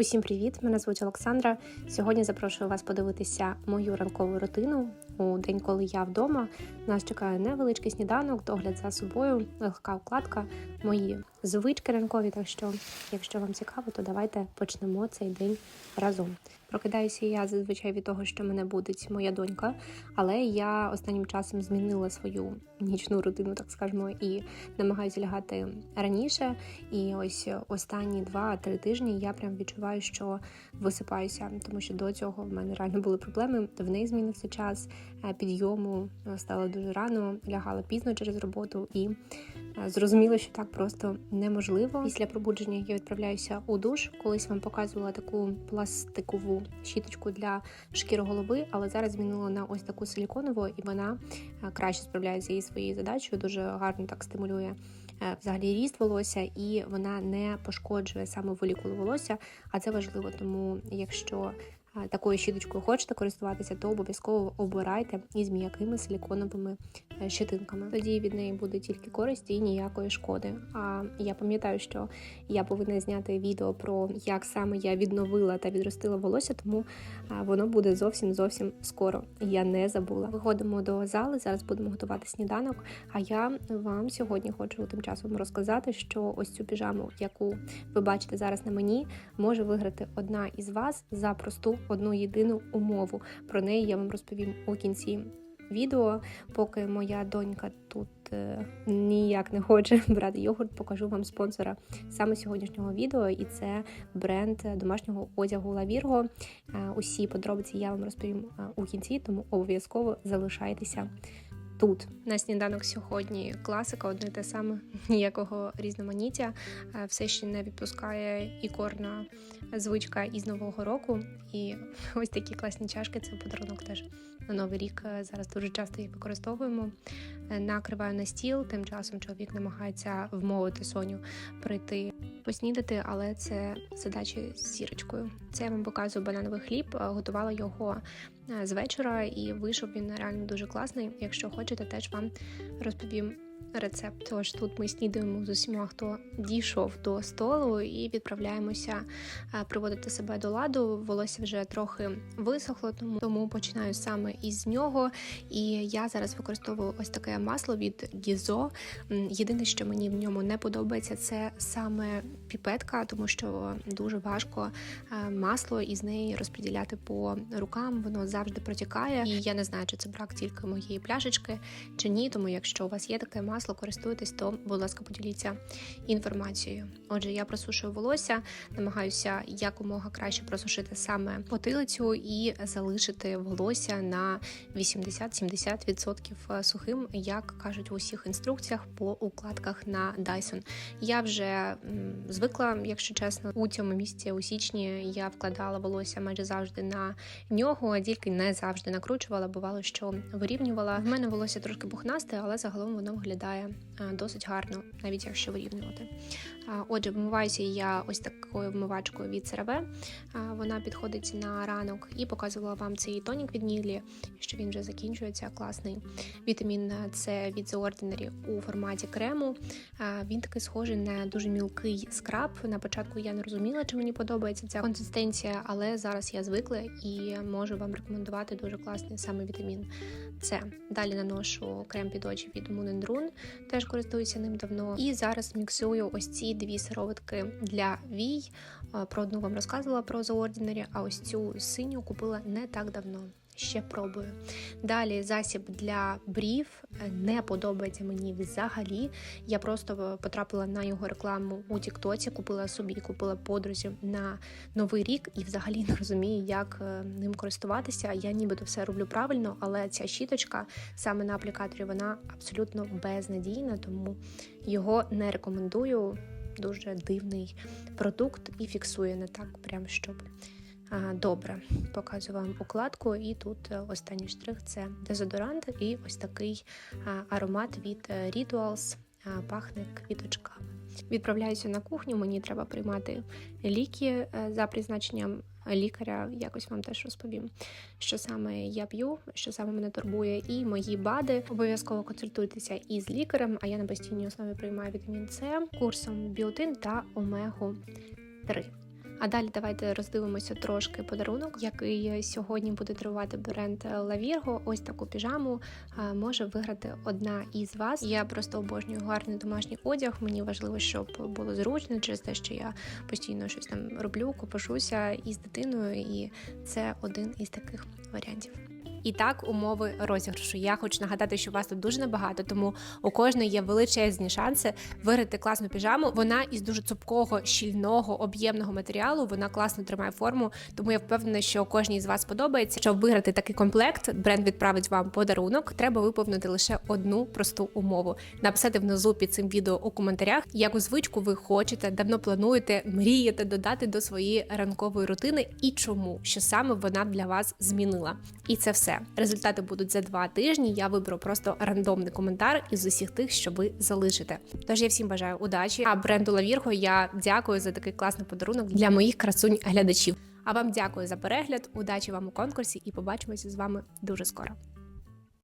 Усім привіт! Мене звуть Олександра. Сьогодні запрошую вас подивитися мою ранкову рутину у день, коли я вдома. Нас чекає невеличкий сніданок, догляд за собою, легка укладка, мої звички ранкові. Так що, якщо вам цікаво, то давайте почнемо цей день разом. Прокидаюся я зазвичай від того, що мене будить моя донька, але я останнім часом змінила свою нічну рутину, так скажемо, і намагаюся лягати раніше. І ось останні два-три тижні я прям відчуваю, що висипаюся, тому що до цього в мене реально були проблеми. В неї змінився час е, підйому, е, стало дуже рано, лягала пізно через роботу і е, зрозуміла, що так просто неможливо. Після пробудження я відправляюся у душ. Колись вам показувала таку пластикову щіточку для шкіри голови, але зараз змінила на ось таку силіконову, і вона е, краще справляється зі своєю задачею, дуже гарно так стимулює е, взагалі ріст волосся, і вона не пошкоджує саме волікулу волосся. А це важливо, тому якщо такою щіточкою хочете користуватися, то обов'язково обирайте із м'якими силіконовими е, щетинками. Тоді від неї буде тільки користь і ніякої шкоди. А я пам'ятаю, що я повинна зняти відео про як саме я відновила та відростила волосся, тому воно буде зовсім зовсім скоро. Я не забула. Виходимо до зали. Зараз будемо готувати сніданок. А я вам сьогодні хочу тим часом розказати, що ось цю піжаму, яку ви бачите зараз на мені, може виграти одна із вас за просту одну єдину умову. Про неї я вам розповім у кінці відео. Поки моя донька тут е, ніяк не хоче брати йогурт, покажу вам спонсора саме сьогоднішнього відео, і це бренд домашнього одягу Лавірго. Е, Усі подробиці я вам розповім е, у кінці, тому обов'язково залишайтеся. Тут на сніданок сьогодні класика, одне те саме, ніякого різноманіття. Все ще не відпускає ікорна звичка із нового року. І ось такі класні чашки. Це подарунок теж на новий рік. Е, Зараз дуже часто їх використовуємо. Е, Накриваю на стіл. Тим часом чоловік намагається вмовити Соню прийти поснідати, але це задача з сірочкою. Це я вам показую банановий хліб. Е, Готувала його е, з вечора, і вийшов він реально дуже класний. Якщо хочете, теж вам розповім рецепт. Тож тут ми снідаємо з усіма, хто дійшов до столу, і відправляємося е, приводити себе до ладу. Волосся вже трохи висохло, тому тому починаю саме із нього. І я зараз використовую ось таке масло від Гізо. Єдине, що мені в ньому не подобається, це саме піпетка, тому що дуже важко е, масло із неї розподіляти по рукам. Воно завжди протікає. І я не знаю, чи це брак тільки моєї пляшечки чи ні. Тому якщо у вас є таке масло, користуйтесь, то будь ласка, поділіться інформацією. Отже, я просушую волосся, намагаюся якомога краще просушити саме потилицю і залишити волосся на 80-70% сухим, як кажуть в усіх інструкціях по укладках на Dyson. Я вже звикла, якщо чесно, у цьому місці у січні я вкладала волосся майже завжди на нього, а тільки не завжди накручувала. Бувало, що вирівнювала. В мене волосся трошки бухнасте, але загалом воно виглядає е, досить гарно, навіть якщо вирівнювати. Отже, вмиваюся я ось такою вмивачкою від CeraVe. Вона підходить на ранок і показувала вам цей тонік від Нілі, що він вже закінчується. Класний вітамін С від The Ordinary у форматі крему. Він такий схожий на дуже мілкий скраб. На початку я не розуміла, чи мені подобається ця консистенція, але зараз я звикла і можу вам рекомендувати дуже класний саме вітамін С. Далі наношу крем під очі від Moon Run, теж користуюся ним давно. І зараз міксую ось ці дві сироватки для вій. Е, Про одну вам розказувала про The Ordinary, а ось цю синю купила не так давно. Ще пробую. Далі засіб для брів е, не подобається мені взагалі. Я просто потрапила на його рекламу у Тіктоці, купила собі, купила подрузі на новий рік і взагалі не розумію, як е, ним користуватися. Я нібито все роблю правильно, але ця щіточка саме на аплікаторі вона абсолютно безнадійна, тому його не рекомендую. Дуже дивний продукт і фіксує не так, прям щоб. Добре, показую вам укладку, і тут е, останній штрих це дезодорант і ось такий аромат від е, Rituals, пахне квіточками. Відправляюся на кухню, мені треба приймати ліки е, за призначенням лікаря. Якось вам теж розповім, що саме я п'ю, що саме мене турбує, і мої бади. Обов'язково консультуйтеся із лікарем. А я на постійній основі приймаю вітамін С курсом біотин та омегу 3 А далі давайте роздивимося трошки подарунок, який сьогодні буде дарувати бренд Лавірго. Ось таку піжаму може виграти одна із вас. Я просто обожнюю гарний домашній одяг. Мені важливо, щоб було зручно через те, що я постійно щось там роблю, копошуся із дитиною, і це один із таких варіантів. І так, умови розіграшу. Я хочу нагадати, що вас тут дуже небагато, тому у кожної є величезні шанси виграти класну піжаму. Вона із дуже цупкого, щільного, об'ємного матеріалу. Вона класно тримає форму. Тому я впевнена, що кожній з вас подобається. Щоб виграти такий комплект, бренд відправить вам подарунок. Треба виповнити лише одну просту умову: написати внизу під цим відео у коментарях, яку звичку ви хочете, давно плануєте, мрієте додати до своєї ранкової рутини і чому, що саме вона для вас змінила. І це все. Результати будуть за два тижні. Я виберу просто рандомний коментар із усіх тих, що ви залишите. Тож я всім бажаю удачі. А бренду Лавірго я дякую за такий класний подарунок для моїх красунь глядачів. А вам дякую за перегляд, удачі вам у конкурсі і побачимося з вами дуже скоро.